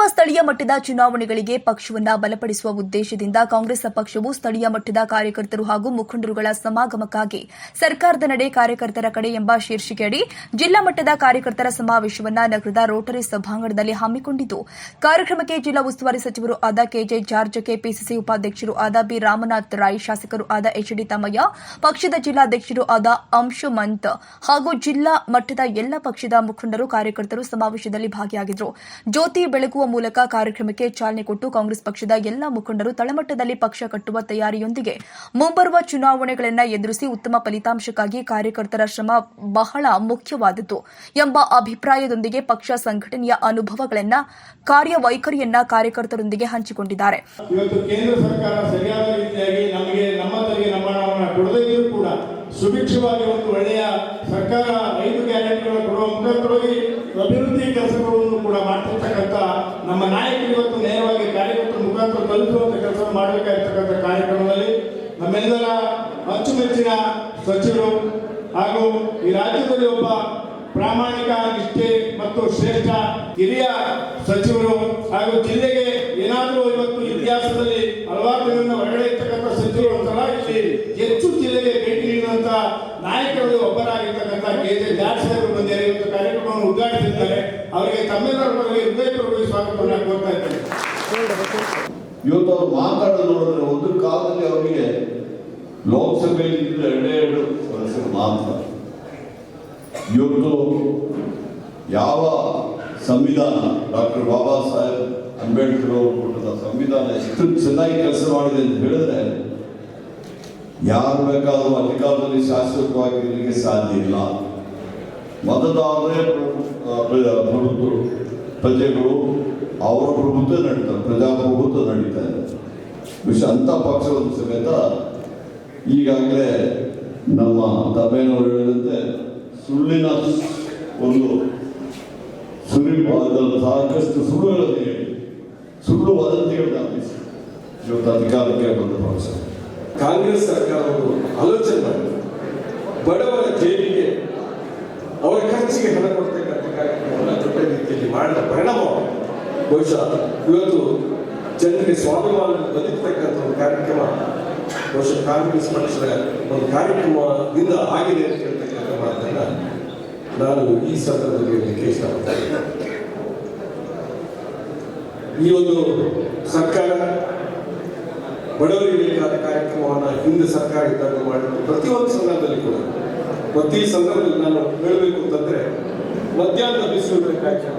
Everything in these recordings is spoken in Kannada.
ಮುಂಬರುವ ಸ್ಥಳೀಯ ಮಟ್ಟದ ಚುನಾವಣೆಗಳಿಗೆ ಪಕ್ಷವನ್ನ ಬಲಪಡಿಸುವ ಉದ್ದೇಶದಿಂದ ಕಾಂಗ್ರೆಸ್ ಪಕ್ಷವು ಸ್ಥಳೀಯ ಮಟ್ಟದ ಕಾರ್ಯಕರ್ತರು ಹಾಗೂ ಮುಖಂಡರುಗಳ ಸಮಾಗಮಕ್ಕಾಗಿ ಸರ್ಕಾರದ ನಡೆ ಕಾರ್ಯಕರ್ತರ ಕಡೆ ಎಂಬ ಶೀರ್ಷಿಕೆಯಡಿ ಜಿಲ್ಲಾ ಮಟ್ಟದ ಕಾರ್ಯಕರ್ತರ ಸಮಾವೇಶವನ್ನು ನಗರದ ರೋಟರಿ ಸಭಾಂಗಣದಲ್ಲಿ ಹಮ್ಮಿಕೊಂಡಿದ್ದು, ಕಾರ್ಯಕ್ರಮಕ್ಕೆ ಜಿಲ್ಲಾ ಉಸ್ತುವಾರಿ ಸಚಿವರು ಆದ ಕೆಜೆ ಜಾರ್ಜ್ ಕೆಪಿಸಿಸಿ ಉಪಾಧ್ಯಕ್ಷರು ಆದ ಬಿ ರಾಮನಾಥ್ ರಾಯ್, ಶಾಸಕರು ಆದ ಎಚ್ಡಿ ತಮ್ಮಯ್ಯ, ಪಕ್ಷದ ಜಿಲ್ಲಾಧ್ಯಕ್ಷರು ಆದ ಅಂಶುಮಂತ್ ಹಾಗೂ ಜಿಲ್ಲಾ ಮಟ್ಟದ ಎಲ್ಲ ಪಕ್ಷದ ಮುಖಂಡರು, ಕಾರ್ಯಕರ್ತರು ಸಮಾವೇಶದಲ್ಲಿ ಭಾಗಿಯಾಗಿದ್ದರು ಜ್ಯೋತಿ ಬೆಳಗುವ ಮೂಲಕ ಕಾರ್ಯಕ್ರಮಕ್ಕೆ ಚಾಲನೆ ಕೊಟ್ಟು ಕಾಂಗ್ರೆಸ್ ಪಕ್ಷದ ಎಲ್ಲ ಮುಖಂಡರು ತಳಮಟ್ಟದಲ್ಲಿ ಪಕ್ಷ ಕಟ್ಟುವ ತಯಾರಿಯೊಂದಿಗೆ ಮುಂಬರುವ ಚುನಾವಣೆಗಳನ್ನು ಎದುರಿಸಿ ಉತ್ತಮ ಫಲಿತಾಂಶಕ್ಕಾಗಿ ಕಾರ್ಯಕರ್ತರ ಶ್ರಮ ಬಹಳ ಮುಖ್ಯವಾದದ್ದು ಎಂಬ ಅಭಿಪ್ರಾಯದೊಂದಿಗೆ ಪಕ್ಷ ಸಂಘಟನೆಯ ಅನುಭವಗಳನ್ನ, ಕಾರ್ಯವೈಖರಿಯನ್ನ ಕಾರ್ಯಕರ್ತರೊಂದಿಗೆ ಹಂಚಿಕೊಂಡಿದ್ದಾರೆ. ಸುಭಿಕ್ಷವಾಗಿ ಒಂದು ಒಳ್ಳೆಯ ಸರ್ಕಾರ ಐದು ಗ್ಯಾರಂಟಿಗಳನ್ನು ಕೊಡುವ ಮುಖಾಂತರವಾಗಿ ಅಭಿವೃದ್ಧಿ ಕೆಲಸಗಳನ್ನು ಕೂಡ ಮಾಡ್ತಿರ್ತಕ್ಕಂಥ ನಮ್ಮ ನಾಯಕರು ಇವತ್ತು ನೇರವಾಗಿ ಕಾರ್ಯಕರ್ತರ ತಲುಪುವಂತ ಕೆಲಸ ಮಾಡಬೇಕಾಗಿರ್ತಕ್ಕಂಥ ಕಾರ್ಯಕ್ರಮದಲ್ಲಿ ನಮ್ಮೆಲ್ಲರ ಅಚ್ಚುಮೆಚ್ಚಿನ ಸಚಿವರು ಹಾಗೂ ಈ ರಾಜ್ಯದಲ್ಲಿ ಒಬ್ಬ ಪ್ರಾಮಾಣಿಕ ನಿಷ್ಠೆ ಮತ್ತು ಶ್ರೇಷ್ಠ ಹಿರಿಯ ಸಚಿವರು ಹಾಗೂ ಜಿಲ್ಲೆಗೆ ಏನಾದರೂ ಇವತ್ತು ಇತಿಹಾಸದಲ್ಲಿ ಹಲವಾರು ಜನರನ್ನು ಹೊರಗಡೆ ಇರ್ತಕ್ಕಂಥ ಸಚಿವರು ಅಂತಲ್ಲ ಇಲ್ಲಿ ಹೆಚ್ಚು ಜಿಲ್ಲೆಗೆ ಭೇಟಿ ನೀಡಿದಂತ ನಾಯಕರಲ್ಲಿ ಒಬ್ಬರಾಗಿರ್ತಕ್ಕಂಥ ಕೆ ಜೆ ಜಾಡ್ ಬಂದಿದ್ದಾರೆ ಇವತ್ತು ಕಾರ್ಯಕ್ರಮವನ್ನು ಉದ್ಘಾಟಿಸಿದ್ದಾರೆ. ಅವರಿಗೆ ತಮ್ಮೆಲ್ಲರ ಪರವಾಗಿ ಹೃದಯಪೂರ್ವಕ ಸ್ವಾಗತವನ್ನು ಕೋರ್ತಾ ಇದ್ದೇನೆ. ಇವತ್ತು ಅವ್ರು ಮಾತಾಡೋದು ನೋಡಿದ್ರೆ ಒಂದು ಕಾಲದಲ್ಲಿ ಅವರಿಗೆ ಲೋಕಸಭೆಯಲ್ಲಿ ಇದ್ರೆ ಎರಡೇ ಎರಡು ವರ್ಷ ಮಾತ್ರ. ಇವತ್ತು ಯಾವ ಸಂವಿಧಾನ, ಡಾಕ್ಟರ್ ಬಾಬಾ ಸಾಹೇಬ್ ಅಂಬೇಡ್ಕರ್ ಅವರು ಕೊಟ್ಟದ ಸಂವಿಧಾನ ಎಷ್ಟು ಚೆನ್ನಾಗಿ ಕೆಲಸ ಮಾಡಿದೆ ಅಂತ ಹೇಳಿದ್ರೆ, ಯಾರು ಬೇಕಾದರೂ ಅಧಿಕಾರದಲ್ಲಿ ಶಾಶ್ವತವಾಗಿ ನಿಮಗೆ ಸಾಧ್ಯ ಇಲ್ಲ. ಮತದಾರರೇ ಪ್ರಜೆಗಳು ಅವರ ಪ್ರಭುತ್ವ ನಡೀತಾರೆ ಪ್ರಜಾಪ್ರಭುತ್ವ ನಡೀತಾ ಇದೆ. ವಿಷಯ ಅಂತ ಪಕ್ಷವನ್ನು ಸಮೇತ ಈಗಾಗಲೇ ನಮ್ಮ ತಮ್ಮೇನವರು ಹೇಳಿದಂತೆ ಸುಳ್ಳಿನ ಒಂದು ಸುರಿಪಾದಲ್ಲಿ ಸಾಕಷ್ಟು ಸುಳ್ಳುಗಳನ್ನು ಹೇಳಿ, ಸುಳ್ಳು ವದಂತಿಗಳನ್ನ ಇವತ್ತು ಅಧಿಕಾರಕ್ಕೆ ಬಂದ ಪಕ್ಷ. ಕಾಂಗ್ರೆಸ್ ಸರ್ಕಾರವನ್ನು ಆಲೋಚನೆ ಮಾಡಿ ಬಡವರ ಜೇಬಿಗೆ ಅವರ ಖರ್ಚಿಗೆ ಹಣ ಕೊಡ್ತಕ್ಕಂಥ ಕಾರ್ಯಕ್ರಮವನ್ನು ದೊಡ್ಡ ರೀತಿಯಲ್ಲಿ ಮಾಡಿದ ಪರಿಣಾಮ ಬಹುಶಃ ಇವತ್ತು ಜನರಿಗೆ ಸ್ವಾಭಿಮಾನ ಬದುಕತಕ್ಕಂಥ ಒಂದು ಕಾರ್ಯಕ್ರಮ, ಬಹುಶಃ ಕಾಂಗ್ರೆಸ್ ಪಕ್ಷದ ಒಂದು ಕಾರ್ಯಕ್ರಮದಿಂದ ಆಗಿದೆ ಅಂತ ಹೇಳ್ತಕ್ಕಂಥ ಮಾತನ್ನ ನಾನು ಈ ಸಂದರ್ಭದಲ್ಲಿ ಹೇಳಲಿಕ್ಕೆ ಇಷ್ಟಪಡ್ತೇನೆ. ಈ ಒಂದು ಸರ್ಕಾರ ಬಡವರಿಗೆ ಬೇಕಾದ ಕಾರ್ಯಕ್ರಮವನ್ನು ಹಿಂದೆ ಸರ್ಕಾರ ಇದ್ದಾಗ ಮಾಡಿದ್ದು ಪ್ರತಿಯೊಂದು ಸಂದರ್ಭದಲ್ಲಿ ಕೂಡ. ಪ್ರತಿ ಸಂದರ್ಭದಲ್ಲಿ ನಾನು ಹೇಳಬೇಕು ಅಂತಂದ್ರೆ ಮಧ್ಯಾಹ್ನ ಬಿಸಿಲು ಕಾರ್ಯಕ್ರಮ.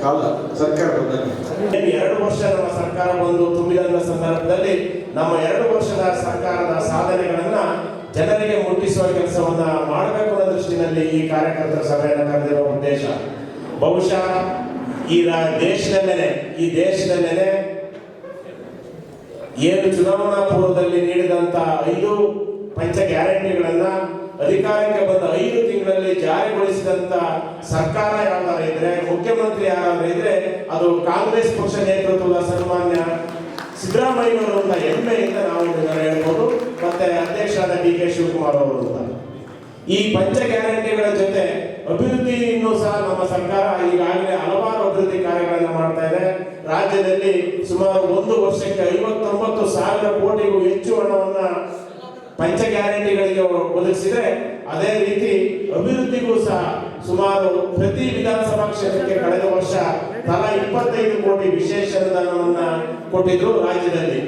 ಕಾಲ ಸರ್ಕಾರ ಬಂದಾಗ ಎರಡು ವರ್ಷ ನಮ್ಮ ಸರ್ಕಾರ ಬಂದು ತುಂಬಿದ ಸಂದರ್ಭದಲ್ಲಿ ನಮ್ಮ ಎರಡು ವರ್ಷದ ಸರ್ಕಾರದ ಸಾಧನೆಗಳನ್ನ ಜನರಿಗೆ ಮುಟ್ಟಿಸುವ ಕೆಲಸವನ್ನ ಮಾಡಬೇಕು ಅನ್ನೋ ದೃಷ್ಟಿನಲ್ಲಿ ಈ ಕಾರ್ಯಕರ್ತರ ಸಭೆಯನ್ನು ಕರೆದಿರುವ ಉದ್ದೇಶ. ಬಹುಶಃ ಈ ದೇಶದ ಮೇಲೆ ಈ ದೇಶದಲ್ಲೇನೆ ಏನು ಚುನಾವಣಾ ಪೂರ್ವದಲ್ಲಿ ನೀಡಿದಂತ ಐದು ಪಂಚ ಗ್ಯಾರಂಟಿಗಳನ್ನ ಅಧಿಕಾರಕ್ಕೆ ಬಂದ ಐದು ತಿಂಗಳಲ್ಲಿ ಜಾರಿಗೊಳಿಸಿದಂತ ಸರ್ಕಾರ ಯಾವ್ದಾರ ಇದ್ರೆ, ಮುಖ್ಯಮಂತ್ರಿ ಯಾರಾದ್ರೂ ಇದ್ರೆ, ಅದು ಕಾಂಗ್ರೆಸ್ ಪಕ್ಷ ನೇತೃತ್ವದ ಸನ್ಮಾನ್ಯ ಸಿದ್ದರಾಮಯ್ಯನವರು ಅಂತ ಹೆಮ್ಮೆಯಿಂದ ನಾವು ಹೇಳ್ಬೋದು. ಮತ್ತೆ ಅಧ್ಯಕ್ಷರಾದ ಡಿ ಕೆ ಶಿವಕುಮಾರ್ ಅವರು ಅಂತ. ಈ ಪಂಚ ಗ್ಯಾರಂಟಿಗಳ ಜೊತೆ ಅಭಿವೃದ್ಧಿಯನ್ನು ಸಹ ನಮ್ಮ ಸರ್ಕಾರ ಈಗಾಗಲೇ ಹಲವಾರು ಅಭಿವೃದ್ಧಿ ಕಾರ್ಯಗಳನ್ನು ಮಾಡ್ತಾ ಇದೆ. ರಾಜ್ಯದಲ್ಲಿ ಸುಮಾರು ಒಂದು ವರ್ಷಕ್ಕೆ ಐವತ್ತೊಂಬತ್ತು ಸಾವಿರ ಕೋಟಿಗೂ ಹೆಚ್ಚು ಹಣವನ್ನ ಪಂಚ ಗ್ಯಾರಂಟಿಗಳಿಗೆ ಒದಗಿಸಿದ್ರೆ ಅದೇ ರೀತಿ ಅಭಿವೃದ್ಧಿಗೂ ಸಹ ಸುಮಾರು ಪ್ರತಿ ವಿಧಾನಸಭಾ ಕ್ಷೇತ್ರಕ್ಕೆ ಕಳೆದ ವರ್ಷ ತಲಾ ಇಪ್ಪತ್ತೈದು ಕೋಟಿ ವಿಶೇಷ ಅನುದಾನವನ್ನ ಕೊಟ್ಟಿದ್ರು ರಾಜ್ಯದಲ್ಲಿ.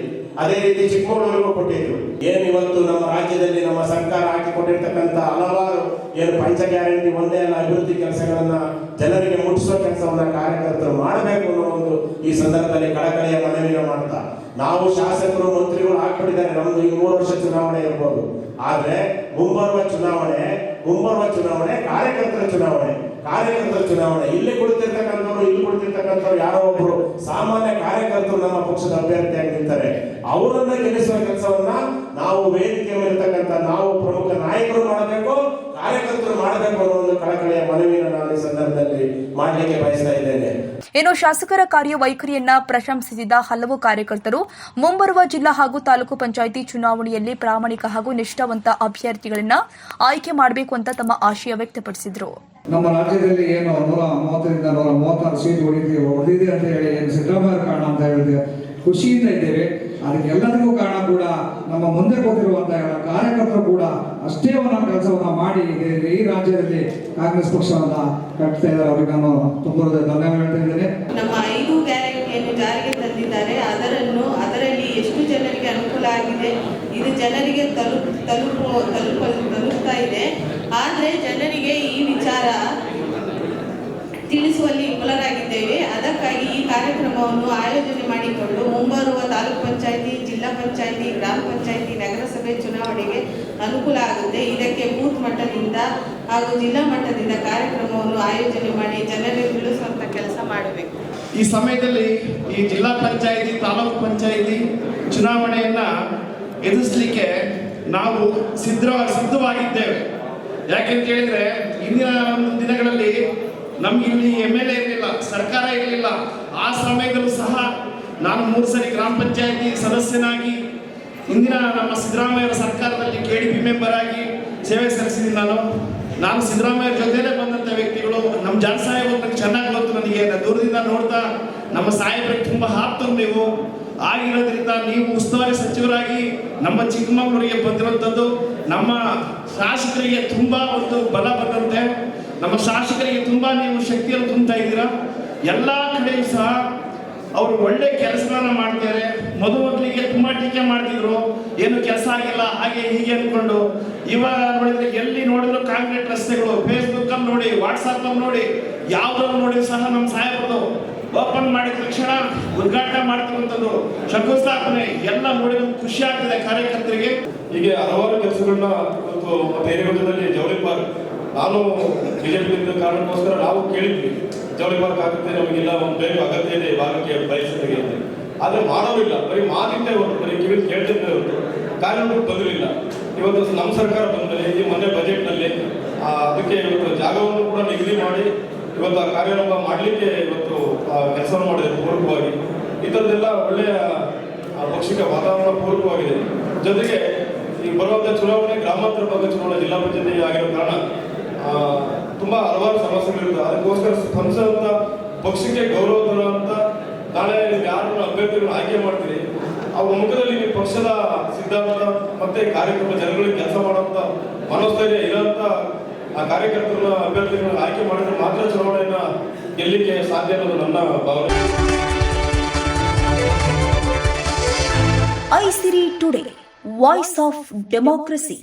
ಅದೇ ರೀತಿ ಚಿಕ್ಕಮಗಳೂರಿಗೂ ಕೊಟ್ಟಿದ್ರು. ಏನು ಇವತ್ತು ನಮ್ಮ ರಾಜ್ಯದಲ್ಲಿ ನಮ್ಮ ಸರ್ಕಾರ ಹಾಕಿಕೊಟ್ಟಿರ್ತಕ್ಕಂಥ ಹಲವಾರು ಏನು ಪಂಚ ಗ್ಯಾರಂಟಿ, ಒಂದೇ ಅಲ್ಲ ಅಭಿವೃದ್ಧಿ ಕೆಲಸಗಳನ್ನ ಜನರಿಗೆ ಮುಟ್ಟಿಸುವ ಕೆಲಸವನ್ನ ಕಾರ್ಯಕರ್ತರು ಮಾಡಬೇಕು ಅನ್ನೋ ಒಂದು ಈ ಸಂದರ್ಭದಲ್ಲಿ ಕಳಕಳಿಯ ಮನವಿನ ಮಾಡ್ತಾ. ನಾವು ಶಾಸಕರು, ಮಂತ್ರಿಗಳು ಹಾಕ್ಬಿಟ್ಟಿದ್ದಾರೆ ನಮ್ದು ಈ ಮೂರು ವರ್ಷ ಚುನಾವಣೆ ಇರ್ಬೋದು. ಆದ್ರೆ ಮುಂಬರುವ ಚುನಾವಣೆ ಮುಂಬರುವ ಚುನಾವಣೆ ಕಾರ್ಯಕರ್ತರ ಚುನಾವಣೆ. ಕಾರ್ಯಕರ್ತರ ಚುನಾವಣೆ. ಇಲ್ಲಿ ಕುಳಿತಿರ್ತಕ್ಕಂಥವ್ರು ಇಲ್ಲಿ ಕುಳಿತಿರ್ತಕ್ಕಂಥವ್ರು ಯಾರೋ ಒಬ್ರು ಸಾಮಾನ್ಯ ಕಾರ್ಯಕರ್ತರು ನಮ್ಮ ಪಕ್ಷದ ಅಭ್ಯರ್ಥಿಯಾಗಿ ನಿಂತಾರೆ. ಅವರನ್ನ ಗೆಲ್ಲಿಸುವ ಕೆಲಸವನ್ನ ನಾವು ವೇದಿಕೆ ಮೇಲಿರ್ತಕ್ಕಂಥ ನಾವು ಪ್ರಮುಖ ನಾಯಕರು ಮಾಡಬೇಕು, ಕಾರ್ಯಕರ್ತರು ಮಾಡಬೇಕು ಅನ್ನೋ ಒಂದು ಕಳಕಳಿಯ ಮನವಿಯನ್ನು ನಾನು ಈ ಸಂದರ್ಭದಲ್ಲಿ ಮಾಡಲಿಕ್ಕೆ ಬಯಸ್ತಾ ಇದ್ದೇನೆ. ಇನ್ನು ಶಾಸಕರ ಕಾರ್ಯವೈಖರಿಯನ್ನ ಪ್ರಶಂಸಿಸಿದ ಹಲವು ಕಾರ್ಯಕರ್ತರು ಮುಂಬರುವ ಜಿಲ್ಲಾ ಹಾಗೂ ತಾಲೂಕು ಪಂಚಾಯಿತಿ ಚುನಾವಣೆಯಲ್ಲಿ ಪ್ರಾಮಾಣಿಕ ಹಾಗೂ ನಿಷ್ಠಾವಂತ ಅಭ್ಯರ್ಥಿಗಳನ್ನ ಆಯ್ಕೆ ಮಾಡಬೇಕು ಅಂತ ತಮ್ಮ ಆಶಯ ವ್ಯಕ್ತಪಡಿಸಿದರು. ನಮ್ಮ ರಾಜ್ಯದಲ್ಲಿ ಏನು ನೂರ ಮೂವತ್ತರಿಂದ ನೂರ ಮೂವತ್ತಾರು ಸೀಟ್ ಹೊಡಿತೀವಿ ಹೊಡೆದಿದೆ ಅಂತ ಹೇಳಿ ಏನು ಸಿದ್ದರಾಮಯ್ಯ ಕಾರಣ ಅಂತ ಹೇಳಿದೆ ಖುಷಿಯಿಂದ ಇದ್ದೇವೆ. ಅದಕ್ಕೆಲ್ಲದಕ್ಕೂ ಕಾರಣ ಕೂಡ ನಮ್ಮ ಮುಂದೆ ಕೂತಿರುವಂತಹ ಕಾರ್ಯಕರ್ತರು ಕೂಡ ಅಷ್ಟೇ ಒಂದು ಕೆಲಸವನ್ನು ಮಾಡಿ ಈ- ರಾಜ್ಯದಲ್ಲಿ ಕಾಂಗ್ರೆಸ್ ಪಕ್ಷವನ್ನ ಕಟ್ತಾ ಇದ್ದಾರೆ. ಅವರಿಗೆ ನಾನು ತುಂಬ ಧನ್ಯವಾದ ಹೇಳ್ತಾ ನಮ್ಮ ಐದು ಗ್ಯಾರಂಟಿಯನ್ನು ಜಾರಿಗೆ ತಂದಿದ್ದಾರೆ. ಅದರನ್ನು ಅದರಲ್ಲಿ ಎಷ್ಟು ಜನರಿಗೆ ಅನುಕೂಲ ಆಗಿದೆ, ಇದು ಜನರಿಗೆ ತಲುಪ ತಲುಪು ತಲುಪ ತಲುಪ್ತಾ ಇದೆ. ಆದರೆ ಜನರಿಗೆ ಈ ವಿಚಾರ ತಿಳಿಸುವಲ್ಲಿ ವಿಫಲರಾಗಿದ್ದೇವೆ. ಅದಕ್ಕಾಗಿ ಈ ಕಾರ್ಯಕ್ರಮವನ್ನು ಆಯೋಜನೆ ಮಾಡಿಕೊಂಡು ಮುಂಬರುವ ತಾಲೂಕು ಪಂಚಾಯಿತಿ, ಜಿಲ್ಲಾ ಪಂಚಾಯಿತಿ, ಗ್ರಾಮ ಪಂಚಾಯಿತಿ, ನಗರಸಭೆ ಚುನಾವಣೆಗೆ ಅನುಕೂಲ ಆಗುತ್ತೆ. ಇದಕ್ಕೆ ಬೂತ್ ಮಟ್ಟದಿಂದ ಹಾಗೂ ಜಿಲ್ಲಾ ಮಟ್ಟದಿಂದ ಕಾರ್ಯಕ್ರಮವನ್ನು ಆಯೋಜನೆ ಮಾಡಿ ಜನರಿಗೆ ತಿಳಿಸುವಂತ ಕೆಲಸ ಮಾಡಬೇಕು. ಈ ಸಮಯದಲ್ಲಿ ಈ ಜಿಲ್ಲಾ ಪಂಚಾಯಿತಿ, ತಾಲೂಕು ಪಂಚಾಯಿತಿ ಚುನಾವಣೆಯನ್ನ ಎದುರಿಸಲಿಕ್ಕೆ ನಾವು ಸಿದ್ಧ ಸಿದ್ಧವಾಗಿದ್ದೇವೆ. ಯಾಕೆಂತ ಹೇಳಿದ್ರೆ ಇಂದಿನ ದಿನಗಳಲ್ಲಿ ನಮ್ಗೆ ಇಲ್ಲಿ ಎಂ ಎಲ್ ಎ ಇರಲಿಲ್ಲ, ಸರ್ಕಾರ ಇರಲಿಲ್ಲ, ಆ ಸಮಯದಲ್ಲೂ ಸಹ ನಾನು ಮೂರು ಸರಿ ಗ್ರಾಮ ಪಂಚಾಯಿತಿ ಸದಸ್ಯನಾಗಿ ಇಂದಿನ ನಮ್ಮ ಸಿದ್ದರಾಮಯ್ಯ ಸರ್ಕಾರದಲ್ಲಿ ಕೆ ಡಿ ಪಿ ಮೆಂಬರ್ ಆಗಿ ಸೇವೆ ಸಲ್ಲಿಸಿದ್ದೀನಿ. ನಾನು ನಾನು ಸಿದ್ದರಾಮಯ್ಯ ಜೊತೆಲೇ ಬಂದಂಥ ವ್ಯಕ್ತಿಗಳು, ನಮ್ಮ ಜಾನ್ ಸಾಹೇಬರು ನನಗೆ ಚೆನ್ನಾಗಿ ಗೊತ್ತು ನನಗೆ. ನಾನು ದೂರದಿಂದ ನೋಡ್ತಾ ನಮ್ಮ ಸಾಹೇಬ್ರಿಗೆ ತುಂಬ ಆಪ್ತರು ನೀವು ಆಗಿರೋದ್ರಿಂದ ನೀವು ಉಸ್ತುವಾರಿ ಸಚಿವರಾಗಿ ನಮ್ಮ ಚಿಕ್ಕಮಗಳೂರಿಗೆ ಬಂದಿರುವಂಥದ್ದು ನಮ್ಮ ಶಾಸಕರಿಗೆ ತುಂಬ ಒಂದು ಬಲ ಬಂದಂತೆ. ನಮ್ಮ ಶಾಸಕರಿಗೆ ತುಂಬಾ ನೀವು ಶಕ್ತಿಯನ್ನು ತುಂಬ್ತಾ ಇದ್ದೀರಾ? ಎಲ್ಲ ಕಡೆಯೂ ಸಹ ಅವರು ಒಳ್ಳೆ ಕೆಲಸಗಳನ್ನ ಮಾಡ್ತಾರೆ. ಮಧು ಮಕ್ಕಳಿಗೆ ತುಂಬಾ ಟೀಕೆ ಮಾಡ್ತಿದ್ರು. ಏನು ಕೆಲಸ ಆಗಿಲ್ಲ, ಹಾಗೆ ಹೀಗೆ ಅನ್ಕೊಂಡು. ಇವಾಗ ನೋಡಿದ್ರೆ ಎಲ್ಲಿ ನೋಡಿದ್ರು ಕಾಂಕ್ರೀಟ್ ರಸ್ತೆಗಳು ಫೇಸ್ಬುಕ್ ಅಲ್ಲಿ ನೋಡಿ ವಾಟ್ಸಾಪ್ ಅಲ್ಲಿ ನೋಡಿ, ಯಾವ್ದ್ರಲ್ಲಿ ನೋಡಿ ಸಹ ನಮ್ಮ ಸಾಹೇಬರು ಓಪನ್ ಮಾಡಿದ ತಕ್ಷಣ ಉದ್ಘಾಟನೆ ಮಾಡ್ತಿರುವಂತದ್ದು ಶಂಕುಸ್ಥಾಪನೆ ಎಲ್ಲ ನೋಡಿ ಖುಷಿ ಆಗ್ತದೆ ಕಾರ್ಯಕರ್ತರಿಗೆ. ಹೀಗೆ ಹಲವಾರು ಕೆಲಸಗಳನ್ನ ಇವತ್ತು ಜವಳಿ ಪಾರ್ಕ್ ನಾನು ಬಿಜೆಪಿ ಕಾರಣಕ್ಕೋಸ್ಕರ ನಾವು ಕೇಳಿದ್ವಿ, ಜವಳಿ ಮಾರ್ಕ್ ಆಗುತ್ತೆ, ನಮಗೆಲ್ಲ, ಒಂದು ಬೇಕು, ಅಗತ್ಯ ಇದೆ, ಭಾರತೀಯ ಆದರೆ ಅಂತ. ಆದ್ರೆ ಮಾಡೋರಿಲ್ಲ ಬರೀ ಮಾತಿದ್ದೇ ಹೊರತು, ಬರೀ ಕಿವಿ ಕೇಳ್ತಿದ್ದೇ ಹೊರತು, ಕಾರ್ಯಗಳು ಬದಲಿಲ್ಲ ಇವತ್ತು ನಮ್ಮ ಸರ್ಕಾರ ಬಂದರೆ ಈ ಮೊನ್ನೆ ಬಜೆಟ್ನಲ್ಲಿ ಅದಕ್ಕೆ ಇವತ್ತು ಜಾಗವನ್ನು ಕೂಡ ನಿಗದಿ ಮಾಡಿ, ಇವತ್ತು ಆ ಕಾರ್ಯಾರಂಭ ಮಾಡಲಿಕ್ಕೆ ಇವತ್ತು ಕೆಲಸ ಮಾಡಿದೆ ಈ ಥರದ್ದೆಲ್ಲ ಒಳ್ಳೆಯ ಪಕ್ಷಿಕ ವಾತಾವರಣ ಪೂರ್ವಕವಾಗಿದೆ ಜೊತೆಗೆ, ಈ ಬರುವಂಥ ಚುನಾವಣೆ, ಗ್ರಾಮಾಂತರ ಭಾಗದ ಚುನಾವಣೆ, ಜಿಲ್ಲಾ ಪಂಚಾಯತಿ ಆಗಿರೋ ಕಾರಣ ತುಂಬಾ ಹಲವಾರು ಸಮಸ್ಯೆಗಳಿರುತ್ತೆ ಅದಕ್ಕೋಸ್ಕರ ಸಂಸದ ಪಕ್ಷಕ್ಕೆ ಗೌರವ ತರುವಂತ ನಾಳೆ ಯಾರು ಅಭ್ಯರ್ಥಿಗಳನ್ನ ಆಯ್ಕೆ ಮಾಡ್ತೀರಿ, ಅವ್ರ ಮುಖದಲ್ಲಿ ನೀವು ಪಕ್ಷದ ಸಿದ್ಧಾಂತ ಮತ್ತೆ ಕಾರ್ಯಕ್ರಮ, ಜನಗಳಿಗೆ ಕೆಲಸ ಮಾಡುವಂತ ಮನೋಸ್ಥೈರ್ಯ ಇರೋಂಥ ಆ ಕಾರ್ಯಕರ್ತರನ್ನ ಅಭ್ಯರ್ಥಿಗಳನ್ನ ಆಯ್ಕೆ ಮಾಡಿದ್ರೆ ಮಾತ್ರ ಚುನಾವಣೆಯನ್ನ ಗೆಲ್ಲಿಕ್ಕೆ ಸಾಧ್ಯ ಅನ್ನೋದು ನನ್ನ ಭಾವನೆ. Aisiri today, voice of democracy.